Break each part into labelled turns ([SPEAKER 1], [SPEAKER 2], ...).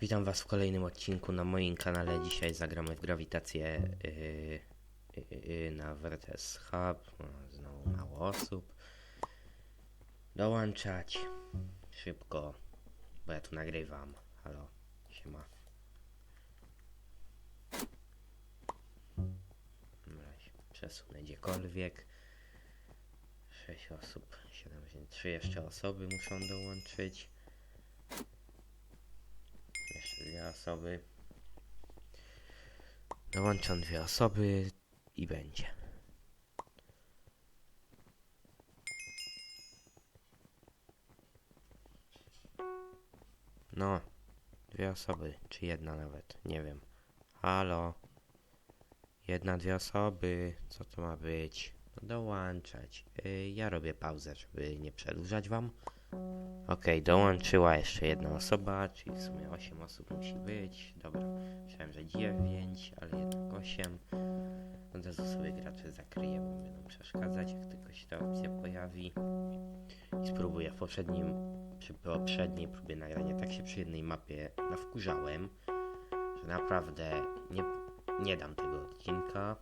[SPEAKER 1] Witam Was w kolejnym odcinku na moim kanale. Dzisiaj zagramy w grawitację yy, yy, yy, na Vertes Hub. No, Znowu mało osób. Dołączać szybko, bo ja tu nagrywam. Halo, siema. Przesunę gdziekolwiek. 6 osób, 7, 3 jeszcze osoby muszą dołączyć. Jeszcze dwie osoby. Dołączam dwie osoby i będzie. No, dwie osoby, czy jedna nawet, nie wiem. Halo. Jedna, dwie osoby, co to ma być? No dołączać. Y, ja robię pauzę, żeby nie przedłużać wam. Okej, dołączyła jeszcze jedna osoba, czyli w sumie 8 osób musi być. Dobra, myślałem, że 9, ale jednak 8. Od razu sobie gracze zakryję, bo będą przeszkadzać, jak tylko się ta opcja pojawi. I spróbuję. W poprzednim, przy poprzedniej próbie nagrania tak się przy jednej mapie nawkurzałem, że naprawdę nie, nie dam tego odcinka.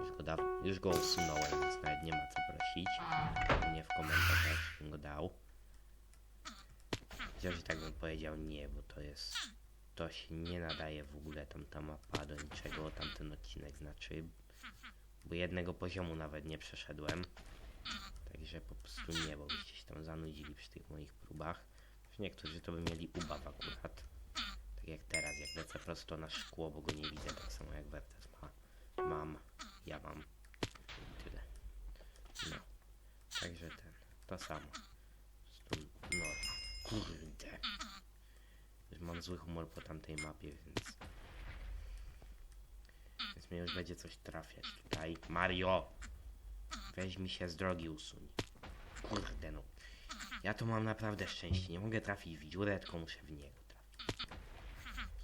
[SPEAKER 1] Już go, daw, już go usunąłem, więc nawet nie ma co prosić. Nie w komentarzach bym go dał. Chociaż i tak bym powiedział nie, bo to jest. To się nie nadaje w ogóle tam ta mapa do niczego, tamten odcinek znaczy. Bo jednego poziomu nawet nie przeszedłem. Także po prostu nie, bo byście się tam zanudzili przy tych moich próbach. Niektórzy to by mieli ubaw akurat. Tak jak teraz, jak lecę prosto na szkło, bo go nie widzę, tak samo jak Vertes ma. Mam, ja mam. I tyle. No. Także ten, to samo. No, kurde. Mam zły humor po tamtej mapie, więc... Więc mnie już będzie coś trafiać tutaj. Mario! Weź mi się z drogi usuń. Kurde no. Ja to mam naprawdę szczęście. Nie mogę trafić w dziurę, tylko muszę w niego trafić.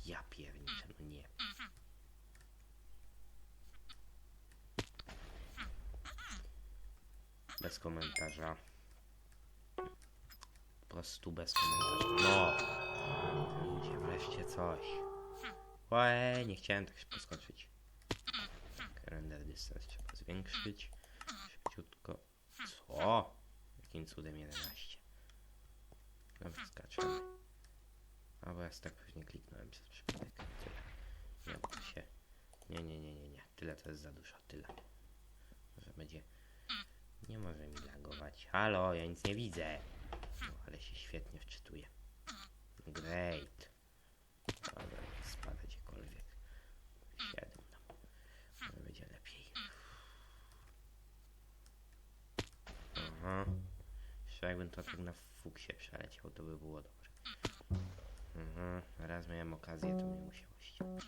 [SPEAKER 1] Ja pierniczę, no nie. Bez komentarza. Prostu bez komentarza. No! Ludzie, wreszcie coś. Łe, nie chciałem tak szybko skoczyć. Tak, render distance trzeba zwiększyć. Szybciutko. Co? Jakim cudem 11? Dobra, skaczemy. A bo ja tak pewnie kliknąłem przez przypadek. Tyle. Nie, to się... Nie, nie, nie, nie, nie. Tyle to jest za dużo, tyle. Może będzie... Nie może mi lagować. Halo, ja nic nie widzę. No, ale się świetnie wczytuje. Great. Dobra, spada gdziekolwiek. 7 tam. Może będzie lepiej. Aha. Jakbym to tak na fuksie przeleciał, to by było dobre. Mhm. Raz miałem okazję, to mnie musiało ściąć.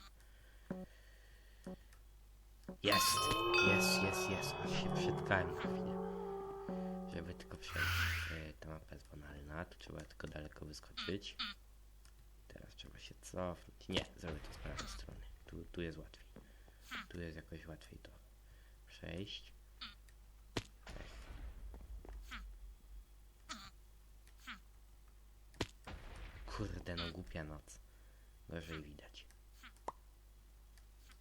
[SPEAKER 1] Jest! Jest, jest, jest. Aż się przytkałem na chwilę. Żeby tylko przejść. E, ta mapa jest banalna. Tu trzeba tylko daleko wyskoczyć. Teraz trzeba się cofnąć. Nie, zrobię to z prawej strony. Tu, tu jest łatwiej. Tu jest jakoś łatwiej to przejść. Kurde, no głupia noc. Gorzej widać.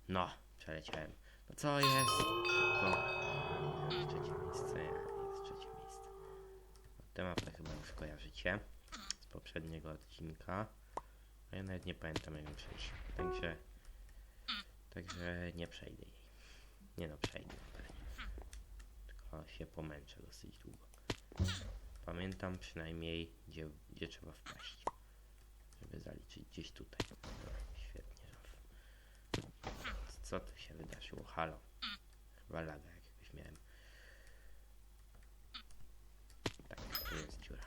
[SPEAKER 1] No, przeleciałem. No co jest? Szybko. Jest trzecie miejsce. Jest trzecie miejsce. Tę mapę chyba już kojarzycie z poprzedniego odcinka. A ja nawet nie pamiętam jak ją przejść. Także... Także nie przejdę jej. Nie no, przejdę. Tylko się pomęczę dosyć długo. Pamiętam przynajmniej gdzie, gdzie trzeba wpaść. Żeby zaliczyć gdzieś tutaj. Świetnie. Co tu się wydarzyło? Halo. Chyba laga jakiegoś miałem. Tak, tu jest dziura.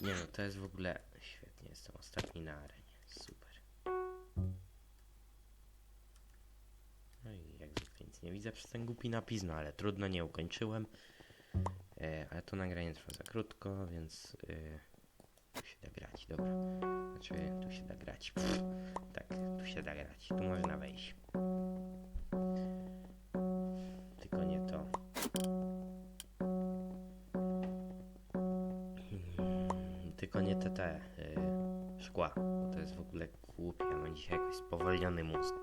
[SPEAKER 1] Nie no, to jest w ogóle świetnie. Jestem ostatni na arenie. Super. Nie widzę przez ten głupi napis, no ale trudno, nie ukończyłem. E, ale to nagranie trwa za krótko, więc e, tu się da grać, dobra. Znaczy, tu się da grać. Pff, tak, tu się da grać. Tu można wejść. Tylko nie to. tylko nie te, te y, szkła, bo to jest w ogóle głupie. Ja mam dzisiaj jakoś spowolniony mózg.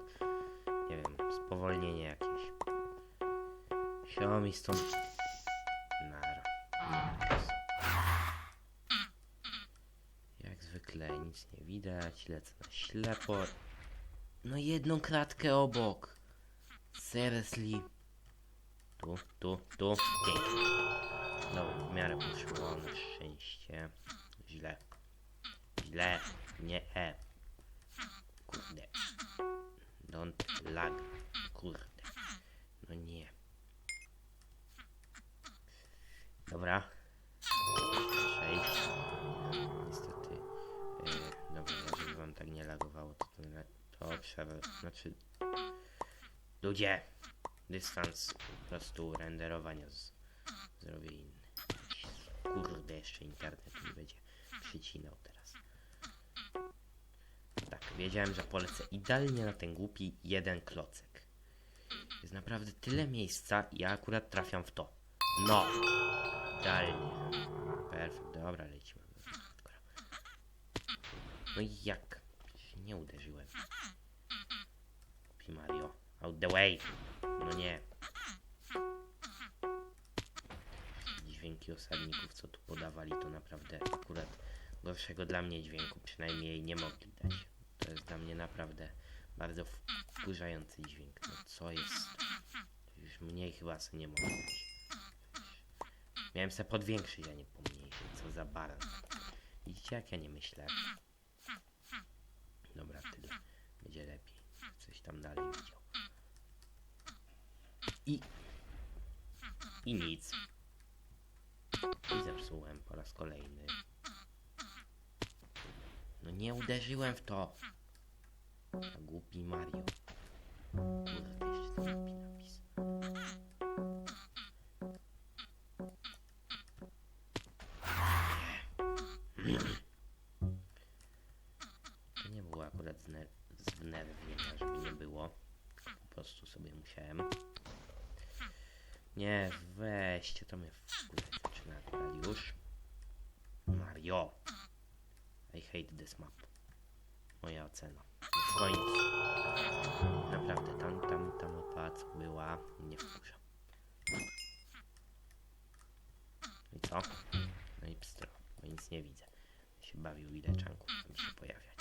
[SPEAKER 1] Nie wiem, spowolnienie jakieś. Siło mi stąd... Nara. Jak zwykle nic nie widać, lecę na ślepo. No jedną klatkę obok. Seriously. Tu, tu, tu. Pięknie. Dobra, w miarę poszło szczęście. Źle. Źle. Nie e. Don't lag. Kurde. No nie. Dobra. Przejść. Niestety. E, dobra, żeby wam tak nie lagowało, to to, to przerwę. Znaczy. Ludzie! Dystans po prostu renderowania z, zrobię inny. Kurde, jeszcze internet mi będzie przycinał teraz. Tak, wiedziałem, że polecę idealnie na ten głupi jeden klocek. Jest naprawdę tyle miejsca i ja akurat trafiam w to. No! Idealnie. Perfekt, dobra, lecimy. No i jak? Przecież nie uderzyłem. Pi Mario. Out the way. No nie. Dźwięki osadników, co tu podawali, to naprawdę akurat gorszego dla mnie dźwięku przynajmniej nie mogli dać. To jest dla mnie naprawdę bardzo wkurzający dźwięk. No co jest? Już mniej chyba sobie nie mogę. Miałem se podwiększyć, a nie pomniejszyć. Co za baran. Widzicie jak ja nie myślę? Dobra, tyle. Będzie lepiej. Coś tam dalej widział. I... I nic. I zepsułem po raz kolejny. No nie uderzyłem w to. Głupi Mario. To nie było akurat z, ner- z wnerwienia, żeby nie było. Po prostu sobie musiałem. Nie, weźcie, to mnie w zaczyna już. Mario. I hate this map. Moja ocena. W końcu. Naprawdę, tam, tam, ta mapa była, nie wkurza. I co? No i pstro, bo nic nie widzę. Się bawił ile czanków tam się pojawiać.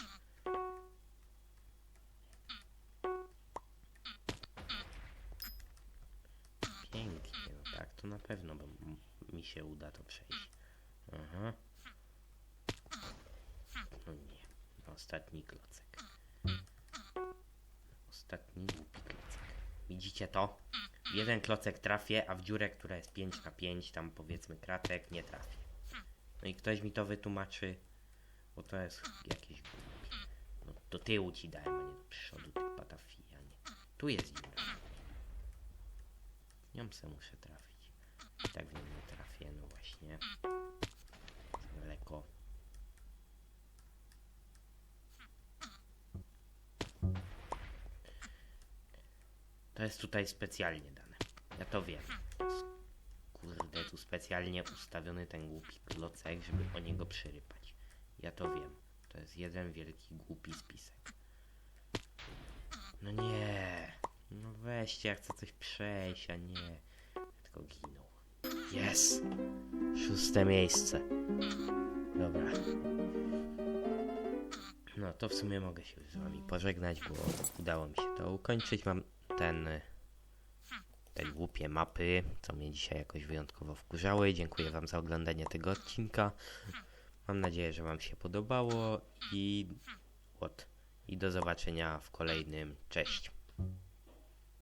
[SPEAKER 1] Pięknie, no tak, to na pewno, mi się uda to przejść. Aha. No nie, ostatni klocek. Ostatni głupi klocek. Widzicie to? Jeden klocek trafię, a w dziurę, która jest 5 na 5, tam powiedzmy kratek, nie trafię. No i ktoś mi to wytłumaczy, bo to jest jakieś głupie. No do tyłu ci dałem, a nie do przodu, ty patafijanie. Tu jest dziura. Nią se muszę trafić. I tak w nią nie trafię, no właśnie. Daleko. Jest tutaj specjalnie dane. Ja to wiem. Kurde, tu specjalnie ustawiony ten głupi klocek, żeby o niego przyrypać. Ja to wiem. To jest jeden wielki głupi spisek. No nie. No weźcie, ja chcę coś przejść, a nie. Tylko ginął. Jest! Szóste miejsce. Dobra. No to w sumie mogę się z wami pożegnać, bo udało mi się to ukończyć. Mam ten te głupie mapy, co mnie dzisiaj jakoś wyjątkowo wkurzały. Dziękuję wam za oglądanie tego odcinka. Mam nadzieję, że wam się podobało i what? I do zobaczenia w kolejnym. Cześć.